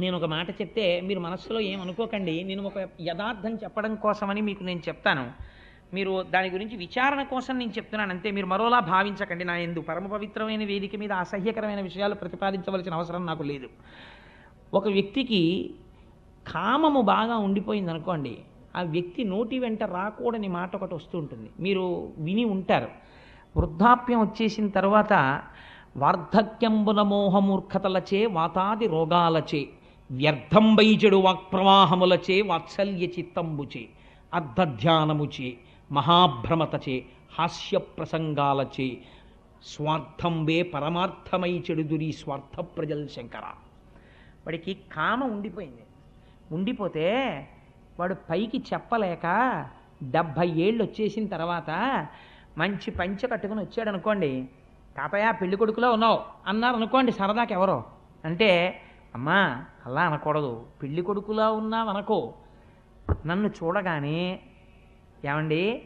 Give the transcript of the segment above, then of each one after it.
నేను ఒక మాట చెప్తే మీరు మనస్సులో ఏమనుకోకండి నేను ఒక యథార్థం చెప్పడం కోసమని మీకు నేను చెప్తాను. మీరు దాని గురించి విచారణ కోసం నేను చెప్తున్నాను. అంతే మీరు మరోలా భావించకండి. నా ఎందు పరమ పవిత్రమైన వేదిక మీద అసహ్యకరమైన విషయాలు ప్రతిపాదించవలసిన అవసరం నాకు లేదు. ఒక వ్యక్తికి కామము బాగా ఉండిపోయింది అనుకోండి ఆ వ్యక్తి నోటి వెంట రాకూడని మాట ఒకటి వస్తూ ఉంటుంది. మీరు విని ఉంటారు. వృద్ధాప్యం వచ్చేసిన తర్వాత వార్ధక్యంబుల మోహమూర్ఖతలచే వాతాది రోగాలచే వ్యర్థం వైజడు వాక్ప్రవాహములచే వాత్సల్య చిత్తంబుచే అర్ధధ్యానముచే మహాభ్రమతచే హాస్య ప్రసంగాలచే స్వార్థం వే పరమార్థమై చెడుదురి స్వార్థ ప్రజల్ శంకర. వాడికి కామ ఉండిపోయింది. ఉండిపోతే వాడు పైకి చెప్పలేక డెబ్భై ఏళ్ళు వచ్చేసిన తర్వాత మంచి పంచె కట్టుకుని వచ్చాడు అనుకోండి తాతయ్య పెళ్ళి కొడుకులో ఉన్నావు అన్నారు అనుకోండి సరదాకి ఎవరో అంటే అమ్మా అలా అనకూడదు. పెళ్ళి కొడుకులా ఉన్నావనుకో నన్ను చూడగానే ఏమండి?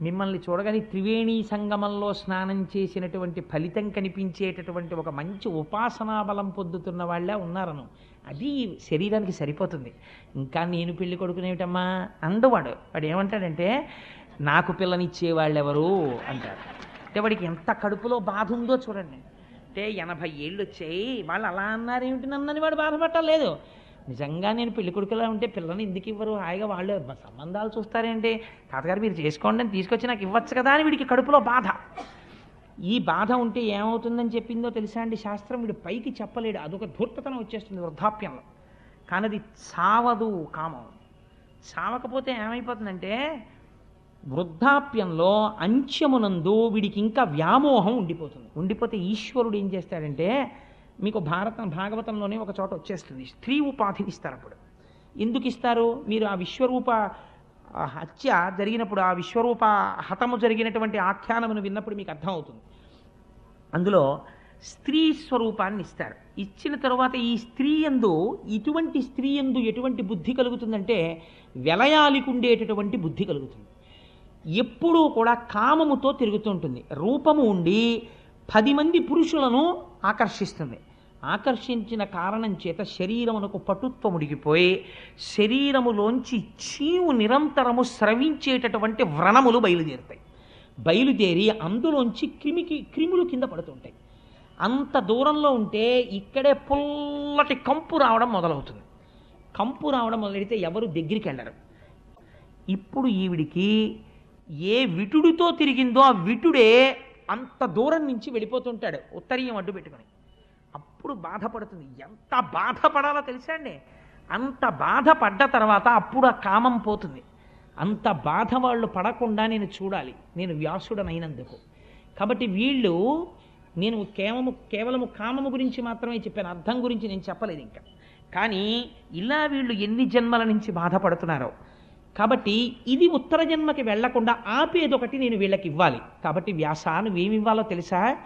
మిమ్మల్ని చూడగానే త్రివేణి సంగమంలో స్నానం చేసినటువంటి ఫలితం కనిపించేటటువంటి ఒక మంచి ఉపాసనా బలం పొందుతున్న వాళ్ళే ఉన్నారను. అది శరీరానికి సరిపోతుంది. ఇంకా నేను పెళ్ళి కొడుకునేమిటమ్మా అందువాడు. వాడు ఏమంటాడంటే నాకు పిల్లనిచ్చే వాళ్ళెవరు అంటారు అంటే వాడికి ఎంత కడుపులో బాధ ఉందో చూడండి. అంటే ఎనభై ఏళ్ళు వచ్చాయి వాళ్ళు అలా అన్నారేమిటి నన్నని వాడు బాధపట్టలేదు నిజంగా నేను పెళ్ళి కొడుకులా ఉంటే పిల్లని ఎందుకు ఇవ్వరు? హాయిగా వాళ్ళు సంబంధాలు చూస్తారేంటి? తాతగారు మీరు చేసుకోండి అని తీసుకొచ్చి నాకు ఇవ్వచ్చు కదా అని వీడికి కడుపులో బాధ. ఈ బాధ ఉంటే ఏమవుతుందని చెప్పిందో తెలుసా అండి? శాస్త్రం వీడు పైకి చెప్పలేడు. అదొక ధూర్తతనం వచ్చేస్తుంది వృద్ధాప్యంలో. కానీ అది సావదు కామం. సావకపోతే ఏమైపోతుందంటే వృద్ధాప్యంలో అంత్యమునందు వీడికి ఇంకా వ్యామోహం ఉండిపోతుంది. ఉండిపోతే ఈశ్వరుడు ఏం చేస్తాడంటే మీకు భారత భాగవతంలోనే ఒక చోట వచ్చేస్తుంది. స్త్రీ ఉపాధిని ఇస్తారు అప్పుడు. ఎందుకు ఇస్తారు? మీరు ఆ విశ్వరూప హత్య జరిగినప్పుడు ఆ విశ్వరూప హతము జరిగినటువంటి ఆఖ్యానమును విన్నప్పుడు మీకు అర్థమవుతుంది. అందులో స్త్రీ స్వరూపాన్ని ఇస్తారు. ఇచ్చిన తరువాత ఈ స్త్రీ ఎందు ఇటువంటి స్త్రీ ఎందు ఎటువంటి బుద్ధి కలుగుతుందంటే వెలయాలికుండేటటువంటి బుద్ధి కలుగుతుంది. ఎప్పుడూ కూడా కామముతో తిరుగుతుంటుంది. రూపము ఉండి పది మంది పురుషులను ఆకర్షిస్తుంది. ఆకర్షించిన కారణం చేత శరీరమునకు పటుత్వం ఉడిగిపోయి శరీరములోంచి చీవు నిరంతరము స్రవించేటటువంటి వ్రణములు బయలుదేరుతాయి. బయలుదేరి అందులోంచి క్రిమికి క్రిములు కింద పడుతుంటాయి. అంత దూరంలో ఉంటే ఇక్కడే పుల్లటి కంపు రావడం మొదలవుతుంది. కంపు రావడం మొదలెడితే ఎవరు దగ్గరికి వెళ్ళరు. ఇప్పుడు ఈవిడికి ఏ విటుడితో తిరిగిందో ఆ విటుడే అంత దూరం నుంచి వెళ్ళిపోతుంటాడు. ఉత్తరీయం అడ్డు పెట్టుకొని. అప్పుడు బాధపడుతుంది. ఎంత బాధపడాలో తెలుసా అండి? అంత బాధపడ్డ తర్వాత అప్పుడు ఆ కామం పోతుంది. అంత బాధ వాళ్ళు పడకుండా నేను చూడాలి. నేను వ్యాసుడనైనందుకు. కాబట్టి వీళ్ళు నేను కేవలము కేవలము కామము గురించి మాత్రమే చెప్పాను. అర్థం గురించి నేను చెప్పలేదు ఇంకా. కానీ ఇలా వీళ్ళు ఎన్ని జన్మల నుంచి బాధపడుతున్నారో. కాబట్టి ఇది ఉత్తర జన్మకి వెళ్ళకుండా ఆపేదొకటి నేను వీళ్ళకి ఇవ్వాలి కాబట్టి వ్యాస నువ్వేమి ఇవ్వాలో తెలుసా?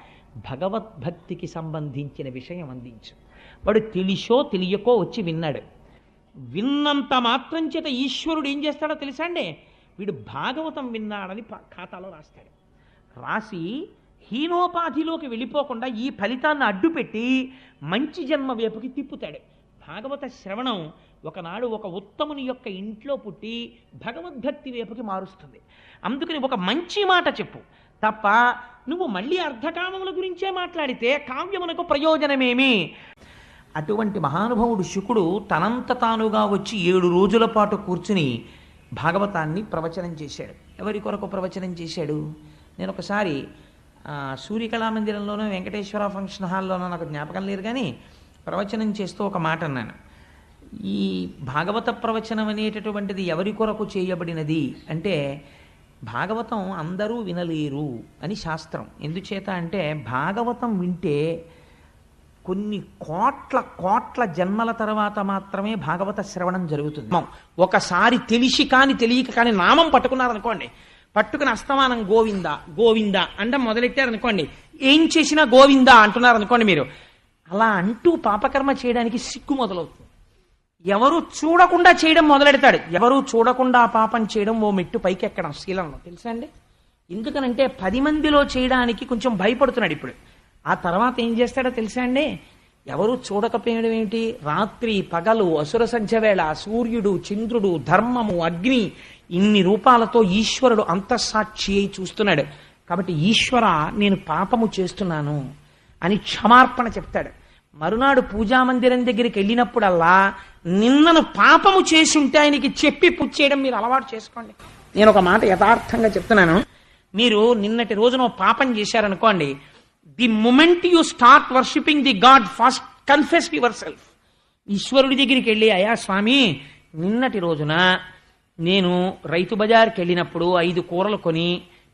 భగవద్భక్తికి సంబంధించిన విషయం అందించు. వాడు తెలిసో తెలియకో వచ్చి విన్నాడు. విన్నంత మాత్రం చేత ఈశ్వరుడు ఏం చేస్తాడో తెలుసా అండి? వీడు భాగవతం విన్నాడని ఖాతాలో రాస్తాడు. రాసి హీనోపాధిలోకి వెళ్ళిపోకుండా ఈ ఫలితాన్ని అడ్డుపెట్టి మంచి జన్మ వైపుకి తిప్పుతాడు. భాగవత శ్రవణం ఒకనాడు ఒక ఉత్తముని యొక్క ఇంట్లో పుట్టి భగవద్భక్తి వైపుకి మారుస్తుంది. అందుకని ఒక మంచి మాట చెప్పు. తప్ప నువ్వు మళ్ళీ అర్ధకామముల గురించే మాట్లాడితే కావ్యమునకు ప్రయోజనమేమి? అటువంటి మహానుభావుడు శుకుడు తనంత తానుగా వచ్చి ఏడు రోజుల పాటు కూర్చుని భాగవతాన్ని ప్రవచనం చేశాడు. ఎవరి కొరకు ప్రవచనం చేశాడు? నేను ఒకసారి సూర్యకళా మందిరంలోనూ వెంకటేశ్వర ఫంక్షన్ హాల్లోనో నాకు జ్ఞాపకం లేదు కానీ ప్రవచనం చేస్తూ ఒక మాట అన్నాను. ఈ భాగవత ప్రవచనం అనేటటువంటిది ఎవరి కొరకు చేయబడినది అంటే భాగవతం అందరూ వినలేరు అని శాస్త్రం. ఎందుచేత అంటే భాగవతం వింటే కొన్ని కోట్ల కోట్ల జన్మల తర్వాత మాత్రమే భాగవత శ్రవణం జరుగుతుంది. ఒకసారి తెలిసి కాని తెలియక కాని నామం పట్టుకున్నారనుకోండి పట్టుకుని అస్తమానం గోవింద గోవింద అంటే మొదలెట్టారనుకోండి ఏం చేసినా గోవింద అంటున్నారు అనుకోండి మీరు. అలా అంటూ పాపకర్మ చేయడానికి సిగ్గు మొదలవుతుంది. ఎవరు చూడకుండా చేయడం మొదలెడతాడు. ఎవరు చూడకుండా పాపం చేయడం ఓ మెట్టు పైకి ఎక్కడం శీలంలో. తెలుసా అండి? ఎందుకనంటే పది మందిలో చేయడానికి కొంచెం భయపడుతున్నాడు ఇప్పుడు. ఆ తర్వాత ఏం చేస్తాడో తెలుసా అండి? ఎవరు చూడకపోయడం ఏంటి రాత్రి పగలు అసుర సంధ్య వేళ సూర్యుడు చంద్రుడు ధర్మము అగ్ని ఇన్ని రూపాలతో ఈశ్వరుడు అంతఃసాక్షి అయి చూస్తున్నాడు. కాబట్టి ఈశ్వర నేను పాపము చేస్తున్నాను అని క్షమార్పణ చెప్తాడు. మరునాడు పూజామందిరం దగ్గరికి వెళ్ళినప్పుడల్లా నిన్నను పాపము చేసుంటే ఆయనకి చెప్పి పుచ్చేయడం మీరు అలవాటు చేసుకోండి. నేను ఒక మాట యథార్థంగా చెప్తున్నాను. మీరు నిన్నటి రోజున పాపం చేశారనుకోండి the moment you start worshipping the God first confess yourself ఈశ్వరుడి దగ్గరికి వెళ్ళి అయ్యా స్వామి నిన్నటి రోజున నేను రైతు బజార్కి వెళ్ళినప్పుడు ఐదు కూరలు కొని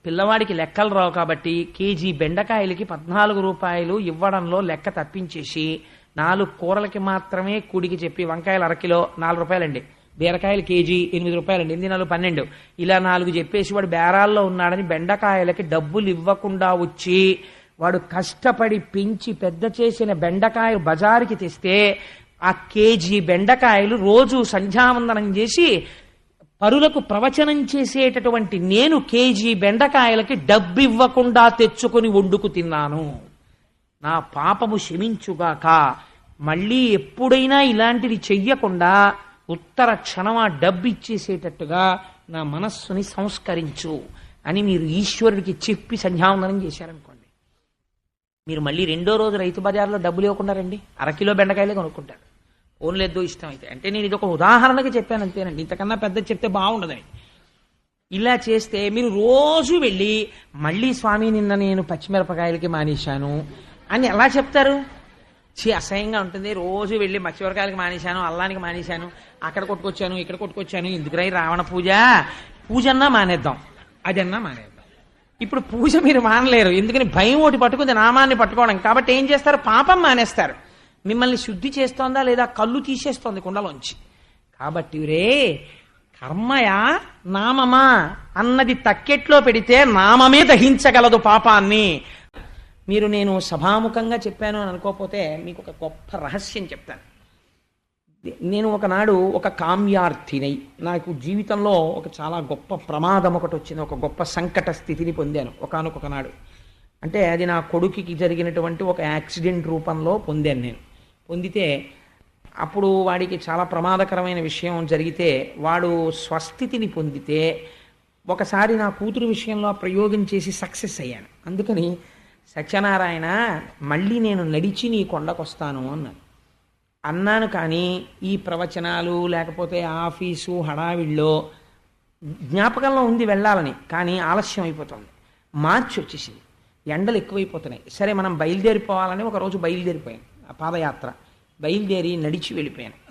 పిల్లవాడికి లెక్కలు రావు కాబట్టి కేజీ బెండకాయలకి పద్నాలుగు రూపాయలు ఇవ్వడంలో లెక్క తప్పించేసి నాలుగు కూరలకి మాత్రమే కూడికి చెప్పి వంకాయలు అరకిలో నాలుగు రూపాయలండి. బీరకాయలు కేజీ ఎనిమిది రూపాయలండి. ఎనిమిది నాలుగు పన్నెండు. ఇలా నాలుగు చెప్పేసి వాడు బేరాల్లో ఉన్నాడని బెండకాయలకి డబ్బులు ఇవ్వకుండా వచ్చి వాడు కష్టపడి పెంచి పెద్ద చేసిన బెండకాయ బజారుకి తెస్తే ఆ కేజీ బెండకాయలు రోజు సంధ్యావందనం చేసి పరులకు ప్రవచనం చేసేటటువంటి నేను కేజీ బెండకాయలకి డబ్బివ్వకుండా తెచ్చుకొని వండుకు తిన్నాను. నా పాపము క్షమించుగాక మళ్ళీ ఎప్పుడైనా ఇలాంటిది చెయ్యకుండా ఉత్తర క్షణం ఆ డబ్బు ఇచ్చేసేటట్టుగా నా మనస్సుని సంస్కరించు అని మీరు ఈశ్వరుడికి చెప్పి సంధ్యావందనం చేశారనుకోండి. మీరు మళ్ళీ రెండో రోజు రైతు బజార్లో డబ్బులు ఇవ్వకుండా రండి. అరకిలో బెండకాయలే కొనుక్కుంటారు. ఓన్లేదో ఇష్టం అయితే. అంటే నేను ఇది ఒక ఉదాహరణకి చెప్పాను అంతేనండి. ఇంతకన్నా పెద్ద చెప్తే బాగుండదని. ఇలా చేస్తే మీరు రోజు వెళ్ళి మళ్ళీ స్వామి నిన్న నేను పచ్చిమిరపకాయలకి మానేశాను అని ఎలా చెప్తారు? చీ అసహ్యంగా ఉంటుంది. రోజు వెళ్ళి మత్స్యవరకాయలకి మానేశాను అల్లానికి మానేశాను అక్కడ కొట్టుకొచ్చాను ఇక్కడ కొట్టుకొచ్చాను ఎందుకురై రావణ పూజ? పూజ అన్నా మానేద్దాం. అదన్నా మానేద్దాం. ఇప్పుడు పూజ మీరు మానలేరు. ఎందుకని భయం ఒకటి పట్టుకుంది నామాన్ని పట్టుకోవడం. కాబట్టి ఏం చేస్తారు? పాపం మానేస్తారు. మిమ్మల్ని శుద్ధి చేస్తోందా లేదా కళ్ళు తీసేస్తోంది కుండలోంచి? కాబట్టి రే కర్మయా నామమా అన్నది తక్కెట్లో పెడితే నామమే దహించగలదు పాపాన్ని. మీరు నేను సభాముఖంగా చెప్పాను అని అనుకోకపోతే మీకు ఒక గొప్ప రహస్యం చెప్తాను. నేను ఒకనాడు ఒక కామ్యార్థినై నాకు జీవితంలో ఒక చాలా గొప్ప ప్రమాదం ఒకటి వచ్చింది ఒక గొప్ప సంకట స్థితిని పొందాను ఒకనొక నాడు అంటే అది నా కొడుకుకి జరిగినటువంటి ఒక యాక్సిడెంట్ రూపంలో పొందాను నేను. పొందితే అప్పుడు వాడికి చాలా ప్రమాదకరమైన విషయం జరిగితే వాడు స్వస్థితిని పొందితే ఒకసారి నా కూతురు విషయంలో ప్రయోగం చేసి సక్సెస్ అయ్యాను. అందుకని సత్యనారాయణ మళ్ళీ నేను నడిచి నీ కొండకొస్తాను అన్నాను అన్నాను కానీ ఈ ప్రవచనాలు లేకపోతే ఆఫీసు హడావిడిలో జ్ఞాపకంలో ఉంది వెళ్ళాలని కానీ ఆలస్యం అయిపోతుంది. మార్చి వచ్చేసింది ఎండలు ఎక్కువైపోతున్నాయి. సరే మనం బయలుదేరిపోవాలని ఒకరోజు బయలుదేరిపోయాను పాదయాత్ర. బయలుదేరి నడిచి వెళ్ళిపోయాను.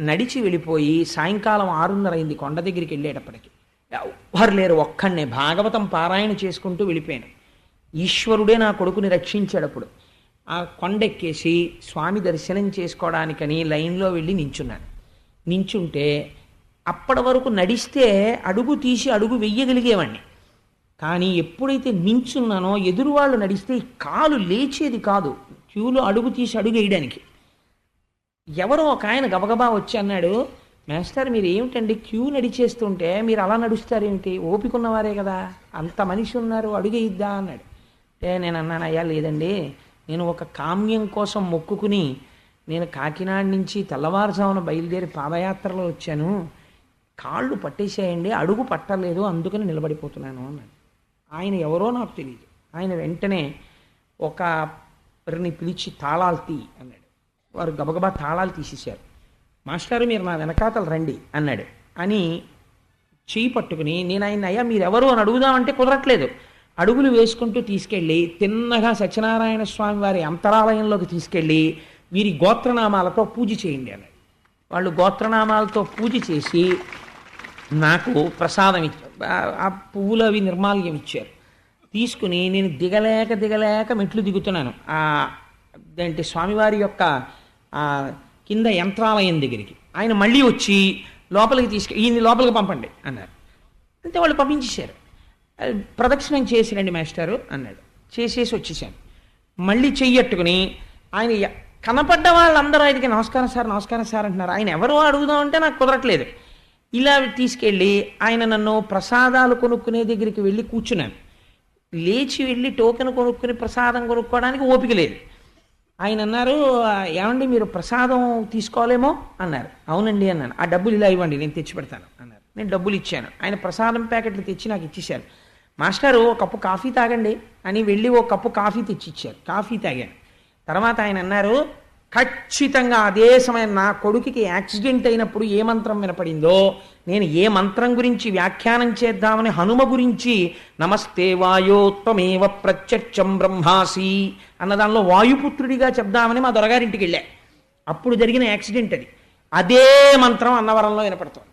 నడిచి వెళ్ళిపోయి సాయంకాలం ఆరున్నర అయింది కొండ దగ్గరికి వెళ్ళేటప్పటికి. ఎవ్వరు లేరు ఒక్కడనే. భాగవతం పారాయణ చేసుకుంటూ వెళ్ళిపోయాను. ఈశ్వరుడే నా కొడుకుని రక్షించాడు అప్పుడు. ఆ కొండెక్కేసి స్వామి దర్శనం చేసుకోవడానికని లైన్లో వెళ్ళి నించున్నాను. నించుంటే అప్పటి వరకు నడిస్తే అడుగు తీసి అడుగు వెయ్యగలిగేవాడిని కానీ ఎప్పుడైతే నించున్నానో ఎదురు వాళ్ళు నడిస్తే కాలు లేచేది కాదు. క్యూలో అడుగు తీసి అడుగు వేయడానికి. ఎవరో ఒక ఆయన గబగబా వచ్చి అన్నాడు మేస్టర్ మీరు ఏమిటండి క్యూ నడిచేస్తుంటే మీరు అలా నడుస్తారేమిటి? ఓపిక ఉన్నవారే కదా. అంత మనిషి ఉన్నారు అడుగేయిద్దా అన్నాడు. అంటే నేను అన్నాను అయ్యా లేదండి. నేను ఒక కామ్యం కోసం మొక్కుకుని నేను కాకినాడ నుంచి తెల్లవారుజామున బయలుదేరి పాదయాత్రలో వచ్చాను. కాళ్ళు పట్టేసేయండి అడుగు పట్టలేదు అందుకని నిలబడిపోతున్నాను అన్నాడు. ఆయన ఎవరో నాకు తెలియదు ఆయన వెంటనే ఒక ఒకరిని పిలిచి తాళాలు తీ అన్నాడు. వారు గబగబా తాళాలు తీసేశారు. మాస్టారు మీరు నా వెనకాతలు రండి అన్నాడు. అని చేయి పట్టుకుని నేను ఆయన అయ్యా మీరెవరు? అని అడుగుదామంటే కుదరట్లేదు. అడుగులు వేసుకుంటూ తీసుకెళ్ళి తిన్నగా సత్యనారాయణ స్వామి వారి అంతరాలయంలోకి తీసుకెళ్ళి వీరి గోత్రనామాలతో పూజ చేయండి అన్నాడు. వాళ్ళు గోత్రనామాలతో పూజ చేసి నాకు ప్రసాదం ఇచ్చారు. ఆ- ఆ పువ్వులు అవి నిర్మాల్యం ఇచ్చారు. తీసుకుని నేను దిగలేక దిగలేక మెట్లు దిగుతున్నాను. అంటే ఏంటి స్వామివారి యొక్క కింద యంత్రాలయం దగ్గరికి. ఆయన మళ్ళీ వచ్చి లోపలికి తీసుకు ఈయన్ని లోపలికి పంపండి అన్నారు. అంతే వాళ్ళు పంపించేశారు. ప్రదక్షిణం చేసిరండి మాస్టారు అన్నాడు. చేసేసి వచ్చేసాను. మళ్ళీ చెయ్యట్టుకుని ఆయన కనపడ్డ వాళ్ళందరూ ఆయనకి నమస్కారం సార్ నమస్కారం సార్ అంటున్నారు. ఆయన ఎవరు అడుగుదామంటే నాకు కుదరట్లేదు. ఇలా తీసుకెళ్ళి ఆయన నన్ను ప్రసాదాలు కొనుక్కునే దగ్గరికి వెళ్ళి కూర్చున్నాను. లేచి వెళ్ళి టోకెన్ కొనుక్కుని ప్రసాదం కొనుక్కోవడానికి ఓపిక లేదు. ఆయన అన్నారు ఏమండి మీరు ప్రసాదం తీసుకోవాలేమో? అన్నారు. అవునండి అన్నాను. ఆ డబ్బులు ఇలా ఇవ్వండి నేను తెచ్చి పెడతాను అన్నారు. నేను డబ్బులు ఇచ్చాను. ఆయన ప్రసాదం ప్యాకెట్లు తెచ్చి నాకు ఇచ్చేశారు. మాస్టారు ఒక కప్పు కాఫీ తాగండి అని వెళ్ళి ఓ కప్పు కాఫీ తెచ్చి ఇచ్చారు కాఫీ తాగాను. తర్వాత ఆయన అన్నారు ఖచ్చితంగా అదే సమయం నా కొడుకుకి యాక్సిడెంట్ అయినప్పుడు ఏ మంత్రం వినపడిందో నేను ఏ మంత్రం గురించి వ్యాఖ్యానం చేద్దామని హనుమ గురించి నమస్తే వాయోత్వమేవ ప్రత్యక్షం బ్రహ్మాసి అన్న దానిలో వాయుపుత్రుడిగా చెప్దామని మా దొరగారింటికి వెళ్ళా. అప్పుడు జరిగిన యాక్సిడెంట్ అది. అదే మంత్రం అన్నవరంలో వినపడుతుంది.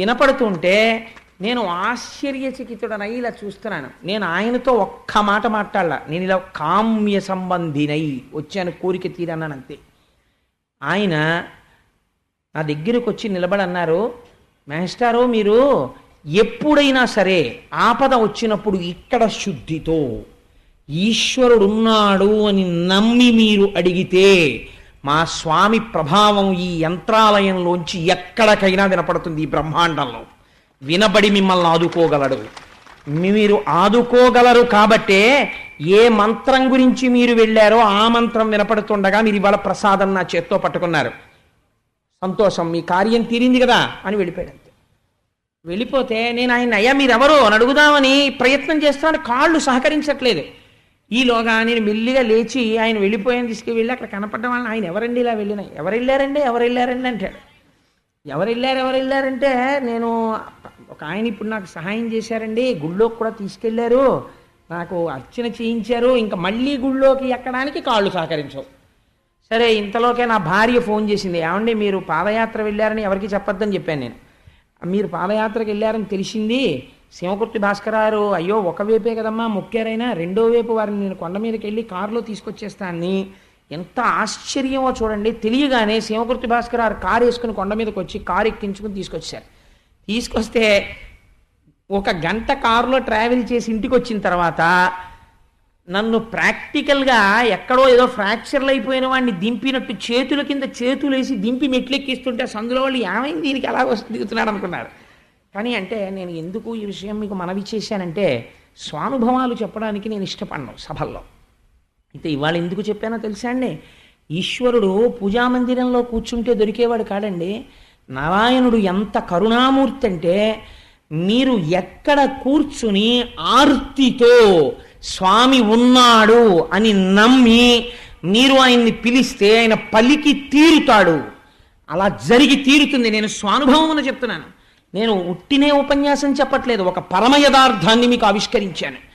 వినపడుతుంటే నేను ఆశ్చర్యచకితుడనై ఇలా చూస్తున్నాను. నేను ఆయనతో ఒక్క మాట మాట్లాడలా. నేను ఇలా కామ్య సంబంధినై వచ్చాను కోరిక తీరన్నాను అంతే. ఆయన నా దగ్గరకు వచ్చి నిలబడి అన్నారు మేస్టారు మీరు ఎప్పుడైనా సరే ఆపద వచ్చినప్పుడు ఇక్కడ శుద్ధితో ఈశ్వరుడున్నాడు అని నమ్మి మీరు అడిగితే మా స్వామి ప్రభావం ఈ యంత్రాలయంలోంచి ఎక్కడికైనా వినపడుతుంది ఈ బ్రహ్మాండంలో. వినబడి మిమ్మల్ని ఆదుకోగలడు. మీరు ఆదుకోగలరు కాబట్టే ఏ మంత్రం గురించి మీరు వెళ్ళారో ఆ మంత్రం వినపడుతుండగా మీరు ఇవాళ ప్రసాదం నా చేత్తో పట్టుకున్నారు. సంతోషం మీ కార్యం తీరింది కదా అని వెళ్ళిపోయాడు అంతే. వెళ్ళిపోతే నేను ఆయన అయ్యా మీరెవరో? అని అడుగుదామని ప్రయత్నం చేస్తాను కాళ్ళు సహకరించట్లేదు. ఈలోగా నేను మెల్లిగా లేచి ఆయన వెళ్ళిపోయాను తీసుకువెళ్ళి అక్కడ కనపడ్డ వాళ్ళని ఆయన ఎవరండి ఇలా వెళ్ళిన? ఎవరు వెళ్ళారండి? ఎవరు వెళ్ళారండి అంటాడు. ఎవరు వెళ్ళారు? ఎవరు వెళ్ళారంటే నేను ఒక ఆయన ఇప్పుడు నాకు సహాయం చేశారండి గుళ్ళోకి కూడా తీసుకెళ్ళారు నాకు అర్చన చేయించారు ఇంకా మళ్ళీ గుళ్ళోకి ఎక్కడానికి కాళ్ళు సహకరించవు. సరే ఇంతలోకే నా భార్య ఫోన్ చేసింది. ఏమండి మీరు పాదయాత్ర వెళ్ళారని ఎవరికి చెప్పొద్దని చెప్పాను నేను. మీరు పాదయాత్రకు వెళ్ళారని తెలిసింది. శివకుర్తి భాస్కరారు అయ్యో ఒక వైపే కదమ్మా మొక్కారైనా రెండో వైపు వారిని నేను కొండ మీదకి వెళ్ళి కారులో తీసుకొచ్చేస్తాను ఎంత ఆశ్చర్యమో చూడండి. తెలియగానే శివకుర్తి భాస్కరారు కారు వేసుకుని కొండ మీదకి వచ్చి కారు ఎక్కించుకుని తీసుకొచ్చారు. తీసుకొస్తే ఒక గంట కారులో ట్రావెల్ చేసి ఇంటికి వచ్చిన తర్వాత నన్ను ప్రాక్టికల్గా ఎక్కడో ఏదో ఫ్రాక్చర్లు అయిపోయిన వాడిని దింపినట్టు చేతుల కింద చేతులు వేసి దింపి మెట్లెక్కిస్తుంటే సందులో వాళ్ళు ఏమైంది? దీనికి ఎలా వస్తుంది? దిగుతున్నాడు అనుకున్నారు. కానీ అంటే నేను ఎందుకు ఈ విషయం మీకు మనవి చేశానంటే స్వానుభవాలు చెప్పడానికి నేను ఇష్టపడను సభల్లో. అయితే ఇవాళ ఎందుకు చెప్పానో తెలుసా అండి? ఈశ్వరుడు పూజామందిరంలో కూర్చుంటే దొరికేవాడు కాడండి. నారాయణుడు ఎంత కరుణామూర్తి అంటే మీరు ఎక్కడ కూర్చుని ఆర్తితో స్వామి ఉన్నాడు అని నమ్మి మీరు ఆయన్ని పిలిస్తే ఆయన పలికి తీరుతాడు. అలా జరిగి తీరుతుంది. నేను స్వానుభవమున చెప్తున్నాను. నేను ఉట్టినే ఉపన్యాసం చెప్పట్లేదు. ఒక పరమ యథార్థాన్ని మీకు ఆవిష్కరించాను.